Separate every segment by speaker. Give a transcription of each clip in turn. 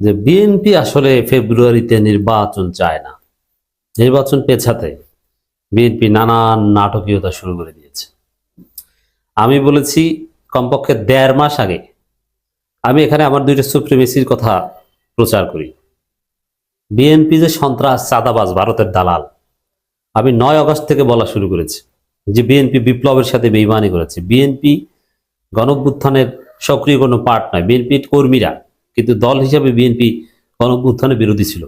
Speaker 1: যে বিএনপি আসলে ফেব্রুয়ারিতে নির্বাচন চায় না। নির্বাচন পেছাতে বিএনপি নানান নাটকীয়তা শুরু করে দিয়েছে। আমি বলেছি, কমপক্ষে দেড় মাস আগে আমি এখানে আমার দুইটা সুপ্রিমেসির কথা প্রচার করি। বিএনপি যে সন্ত্রাস, চাঁদাবাজ, ভারতের দালাল, আমি নয় আগস্ট থেকে বলা শুরু করেছি যে বিএনপি বিপ্লবের সাথে বেইমানি করেছে। বিএনপি গণভ্যুত্থানের সক্রিয় কোনো পার্ট নয়। বিএনপির কর্মীরা কিন্তু দল হিসাবে বিএনপি গণভ্যুত্থানের বিরোধী ছিল।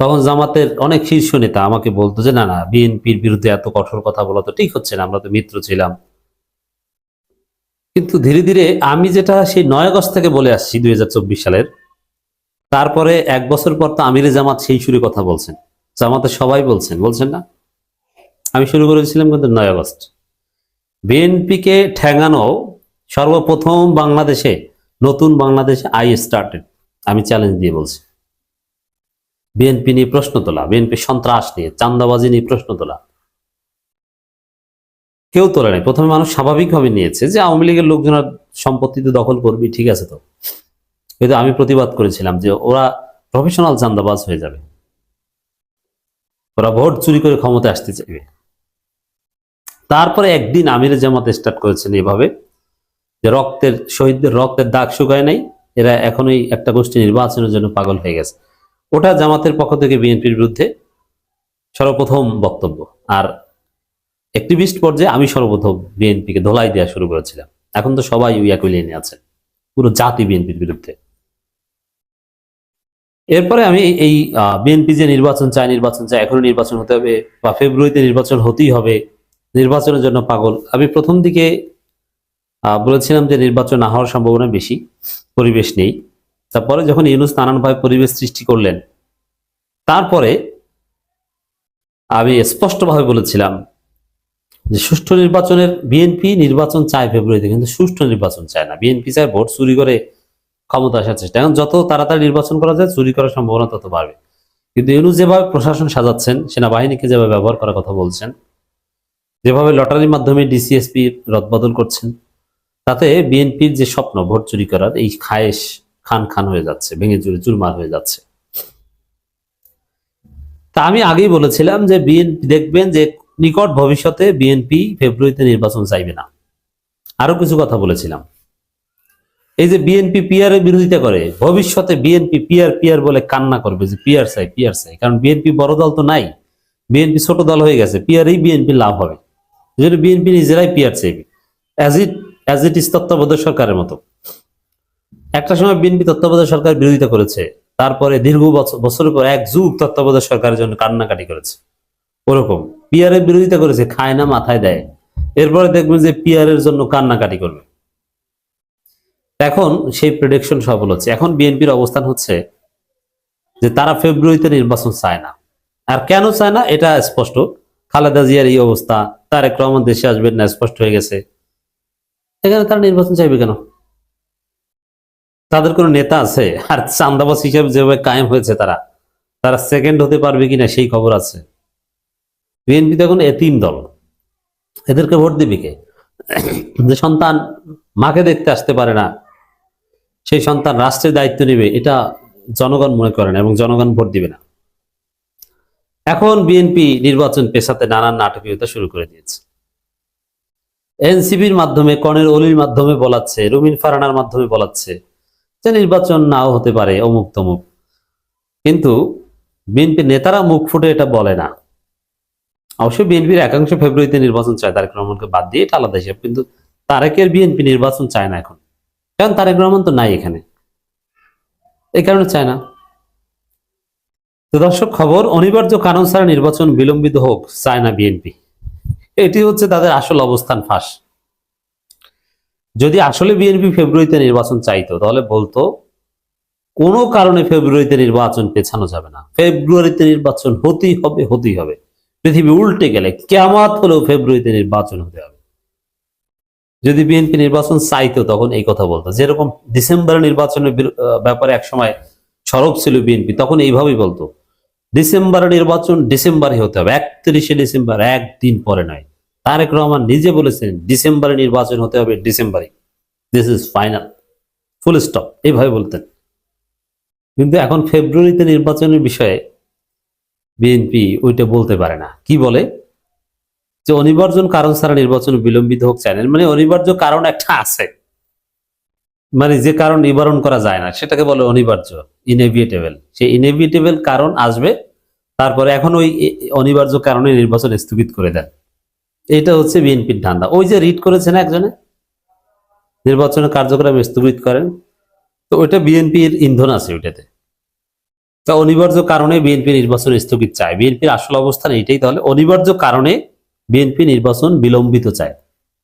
Speaker 1: তখন জামাতের অনেক শীর্ষ নেতা আমাকে বলতো যে, না না, বিএনপির বিরুদ্ধে এত কঠোর কথা বলা তো ঠিক হচ্ছে না, আমরা তো মিত্র ছিলাম। কিন্তু ধীরে ধীরে আমি যেটা সেই নয় আগস্ট থেকে বলে আসছি দুই হাজার চব্বিশ সালের, তারপরে এক বছর পর তো আমিরে জামাত সেই সুরে কথা বলছেন। জামাতে সবাই বলছেন বলছেন না। আমি শুরু করেছিলাম কিন্তু নয় আগস্ট। বিএনপিকে ঠেঙানো সর্বপ্রথম বাংলাদেশে নতুন বাংলাদেশ আই স্টার্টেড আমি চ্যালেঞ্জ দিয়ে বলছি। বিএনপি নিয়ে প্রশ্ন তোলা বিএনপি সন্ত্রাস নিয়ে চান্দাবাজি নিয়ে প্রশ্ন তোলা। কেউ তোলে নাই। প্রথমে মানুষ স্বাভাবিকভাবে নিয়েছে যে আওয়ামী লীগের লোকজনের সম্পত্তি তো দখল করবি, ঠিক আছে তো। কিন্তু আমি প্রতিবাদ করেছিলাম যে ওরা প্রফেশনাল চান্দাবাজ হয়ে যাবে। ওরা ভোট চুরি করে ক্ষমতা আসতে চাইবে। তারপরে একদিন আমির জামাত স্টার্ট করেছেন এভাবে। যে রক্তের শহীদদের রক্তের দাগ শুকায় নাই, এরা এখনই একটা গোষ্ঠী নির্বাচনের জন্য পাগল হয়ে গেছে। ওটা জামাতের পক্ষ থেকে বিএনপির বিরুদ্ধে সর্বপ্রথম বক্তব্য। আর অ্যাক্টিভিস্ট পর্যায়ে আমি সর্বপ্রথম বিএনপিকে ধোলাই দেওয়া শুরু করেছিলাম। এখন তো সবাই ওই একই আছে। পুরো জাতি বিএনপির বিরুদ্ধে। এরপরে আমি এই- বিএনপি যে নির্বাচন চায় নির্বাচন চায় এখনও নির্বাচন হতে হবে বা ফেব্রুয়ারিতে নির্বাচন হতেই হবে, নির্বাচনের জন্য পাগল। আমি প্রথম দিকে বলেছিলাম যে নির্বাচন না হওয়ার সম্ভাবনা বেশি, পরিবেশ নেই। তারপরে যখন ইউনুস নানানভাবে পরিবেশ সৃষ্টি করলেন, তারপরে আমি স্পষ্টভাবে বলেছিলাম যে সুষ্ঠু নির্বাচনের, বিএনপি নির্বাচন চায় ফেব্রুয়ারিতে, কিন্তু সুষ্ঠু নির্বাচন চায় না। বিএনপি চায় ভোট চুরি করে ক্ষমতা আসার চেষ্টা। এখন যত তাড়াতাড়ি নির্বাচন করা যায়, চুরি করার সম্ভাবনা তত বাড়বে। কিন্তু ইউনুস যেভাবে প্রশাসন সাজাচ্ছেন, সেনাবাহিনীকে যেভাবে ব্যবহার করার কথা বলছেন, যেভাবে লটারির মাধ্যমে ডিসিএসপি রদবদল করছেন তাতে বিএনপির যে স্বপ্ন, ভোট চুরি করার এই খায়েশ খান খান হয়ে যাচ্ছে, ভেঙে চুরে চুরমার হয়ে যাচ্ছে। তা আমি আগেই বলেছিলাম যে বিএনপি, দেখবেন যে নিকট ভবিষ্যতে বিএনপি ফেব্রুয়ারিতে নির্বাচন চাইবে না। আরও কিছু কথা বলেছিলাম। এই যে বিএনপি পিআর এর বিরোধিতা করে, ভবিষ্যতে বিএনপি পিআর পিআর বলে কান্না করবে যে পিআর চাই পিআর চাই, কারণ বিএনপি বড় দল তো নাই। বিএনপি ছোট দল হয়ে গেছে, পিআরই বিএনপি লাভ হবে। যেটা বিএনপি নিজেরাই পিআর চাইবে। অ্যাজ ইট অ্যাজ ইট ইস তত্ত্বাবধায়ক সরকারের মতো। একটা সময় বিএনপি তত্ত্বাবধায়ক সরকার বিরোধিতা করেছে, তারপরে দীর্ঘ বছর বছরের পর এক যুগ তত্ত্বাবধায়ক সরকারের জন্য কান্নাকাটি করেছে। ওরকম। পিআর এর বিরোধিতা করেছে, খায় না, মাথায় দেয়। এরপরে দেখবেন যে পিআর এর জন্য কান্নাকাটি করবে। এখন সেই প্রেডিকশন সফল হচ্ছে। এখন বিএনপির অবস্থান হচ্ছে যে তারা ফেব্রুয়ারিতে নির্বাচন চায় না। আর কেন চায় না? এটা স্পষ্ট। খালেদা জিয়ার এই অবস্থা, তারেক রহমান দেশে আসবেন না, স্পষ্ট হয়ে গেছে। এখানে তারা নির্বাচন চাইবে কেন? তাদের কোনো নেতা আছে? আর চান্দাবাস হিসেবে যেভাবে কায়েম হয়েছে তারা তারা সেকেন্ড হতে পারবে কিনা সেই খবর আছে। বিএনপি তো এখন এতিম দল। এদেরকে ভোট দিবে কে? যে সন্তান মাকে দেখতে আসতে পারে না, সেই সন্তান রাষ্ট্রের দায়িত্ব নেবে, এটা জনগণ মনে করে না এবং জনগণ ভোট দিবে না। এখন বিএনপি নির্বাচন পেশাতে নানান নাটকীয়তা শুরু করে দিয়েছে। এনসিবির মাধ্যমে, কনের অলির মাধ্যমে বলাচ্ছে, রুমিন ফারানার মাধ্যমে বলাচ্ছে যে নির্বাচন নাও হতে পারে অমুক তমুক। কিন্তু বিএনপি নেতারা মুখ ফুটে এটা বলে না। অবশ্যই বিএনপির একাংশ ফেব্রুয়ারিতে নির্বাচন চায়, তারেক রহমানকে বাদ দিয়ে এটা আলাদা হিসাব, কিন্তু তারেকের বিএনপি নির্বাচন চায় না এখন। কারণ তারেক রহমান তো নাই এখানে। এই কারণে চায় না। তো দর্শক, খবর, অনিবার্য কারণ ছাড়া নির্বাচন বিলম্বিত হোক, চায় না বিএনপি। এটি হচ্ছে তাদের আসল অবস্থান ফাঁস। যদি আসলে বিএনপি ফেব্রুয়ারিতে নির্বাচন চাইতো, তাহলে বলতো, কোনো কারণে ফেব্রুয়ারিতে নির্বাচন পেছানো যাবে না। ফেব্রুয়ারিতে নির্বাচন হতেই হবে হতেই হবে। পৃথিবী উল্টে গেলে কেমাত হলেও ফেব্রুয়ারিতে নির্বাচন হতে হবে। যদি বিএনপি নির্বাচন চাইতো, তখন এই কথা বলতো। যেরকম ডিসেম্বরে নির্বাচনের ব্যাপারে একসময় সরব ছিল বিএনপি, তখন এইভাবেই বলতো। ডিসেম্বরে নির্বাচন ডিসেম্বরে হতে হবে। একত্রিশে ডিসেম্বর, একদিন পরে নয়। তারেক রহমান নিজে বলেছেন, ডিসেম্বরে নির্বাচন হতে হবে ডিসেম্বরে। This is final full stop এইভাবে বলতেন। কিন্তু এখন ফেব্রুয়ারিতে নির্বাচনের বিষয়ে বিএনপি ওইটা বলতে পারে না। কি বলে? যে অনিবার্য কারণ ছাড়া নির্বাচন বিলম্বিত হোক চায় মানে অনিবার্য কারণ একটা আছে। মানে যে কারণ নিবারণ করা যায় না, সেটাকে বলে অনিবার্য ইনএভিটেবল সেই ইনএভিটেবল কারণ আসবে, তারপরে এখন ওই অনিবার্য কারণে নির্বাচন স্থগিত করে দেন। এটা হচ্ছে বিএনপির ধান্দা। ওই যে রিট করেছে না একজনে? নির্বাচনের কার্যক্রম স্থগিত করেন। তো ওইটা বিএনপির ইন্ধন আছে ওইটাতে। তা অনিবার্য কারণে বিএনপি নির্বাচন স্থগিত চায়। বিএনপির আসল অবস্থান এইটাই তাহলে। অনিবার্য কারণে বিএনপি নির্বাচন বিলম্বিত চায়,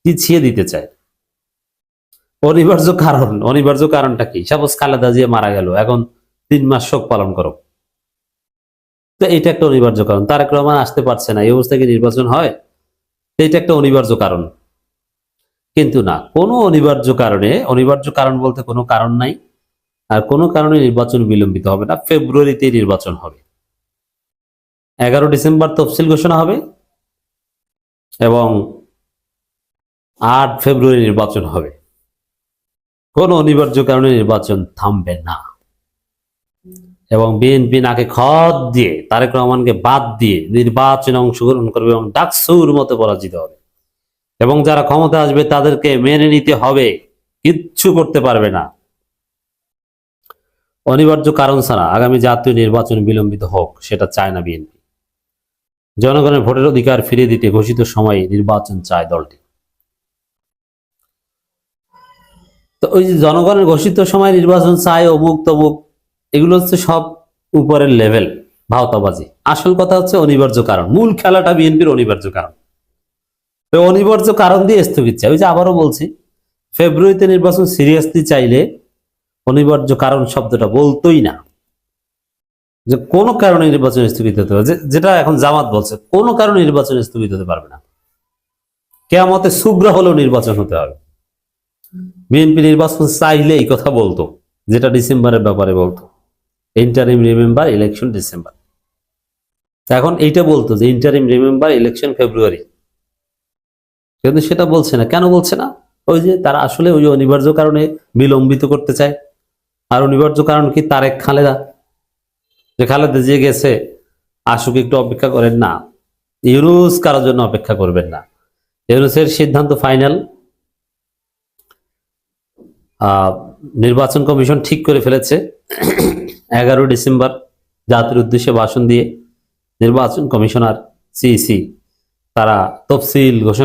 Speaker 1: পিছিয়ে দিতে চায়। অনিবার্য কারণ, অনিবার্য কারণটা কি? সাপোজ খালেদা জিয়া মারা গেল, এখন তিন মাস শোক পালন করো। তো এটা একটা অনিবার্য কারণ। তারেক রহমান আসতে পারছে না, এই অবস্থায় কি নির্বাচন হয়? এটা একটা অনিবার্য কারণ। কিন্তু না, কোনো অনিবার্য কারণে, অনিবার্য কারণ বলতে কোনো কারণ নাই, আর কোনো কারণে নির্বাচন বিলম্বিত হবে না ফেব্রুয়ারিতে নির্বাচন হবে। এগারো ডিসেম্বর তফসিল ঘোষণা হবে, এবং আট ফেব্রুয়ারি নির্বাচন হবে। কোন অনিবার্য কারণে নির্বাচন থামবে না। এবং বিএনপি নাকে খত দিয়ে, তারেক রহমানকে বাদ দিয়ে নির্বাচনে অংশগ্রহণ করবে এবং ডাকসুর মতো পরাজিত হবে। এবং যারা ক্ষমতা আসবে, তাদেরকে মেনে নিতে হবে, কিচ্ছু করতে পারবে না। অনিবার্য কারণ ছাড়া আগামী জাতীয় নির্বাচন বিলম্বিত হোক, সেটা চায় না বিএনপি। জনগণের ভোটের অধিকার ফিরিয়ে দিতে ঘোষিত সময়ে নির্বাচন চায় দলটি। তো ওই যে জনগণের ঘোষিত সময় নির্বাচন চায় অমুক তমুক এগুলো হচ্ছে সব উপরের লেভেল ভাওতাবাজি। আসল কথা হচ্ছে অনিবার্য কারণ। মূল খেলাটা বিএনপির অনিবার্য কারণ। অনিবার্য কারণ দিয়ে স্থগিত চাই। ওই যে আবারও বলছি, ফেব্রুয়ারিতে নির্বাচন সিরিয়াসলি চাইলে অনিবার্য কারণ শব্দটা বলতোই না। যে কোনো কারণে নির্বাচন স্থগিত হতে যে- যেটা এখন জামাত বলছে, কোনো কারণে নির্বাচন স্থগিত হতে পারবে না। কেয়ামতে সুগ্রা হলেও নির্বাচন হতে হবে। বিএনপি নির্বাচন চাইলে এই কথা বলতো, যেটা ডিসেম্বরের ব্যাপারে বলতো। ইন্টারিম রিমেম্বার ইলেকশন ডিসেম্বর এখন এইটা বলতো যে ইন্টারিম রিমেম্বার ইলেকশন ফেব্রুয়ারি কিন্তু সেটা বলছে না। কেন বলছে না? ওই যে তারা আসলে ওই অনিবার্য কারণে বিলম্বিত করতে চায়। আর অনিবার্য কারণ কি? তারেক খালেদা। যে খালেদা যে গেছে, আসুক একটু অপেক্ষা করেন না। ইউনুস কারোর জন্য অপেক্ষা করবেন না। ইউনুসের সিদ্ধান্ত ফাইনাল নির্বাচন কমিশন ঠিক করে ফেলেছে। এগারো ডিসেম্বর জাতির উদ্দেশ্যে ভাষণ দিয়ে নির্বাচন কমিশনার সিইসি তারা তফসিল ঘোষণা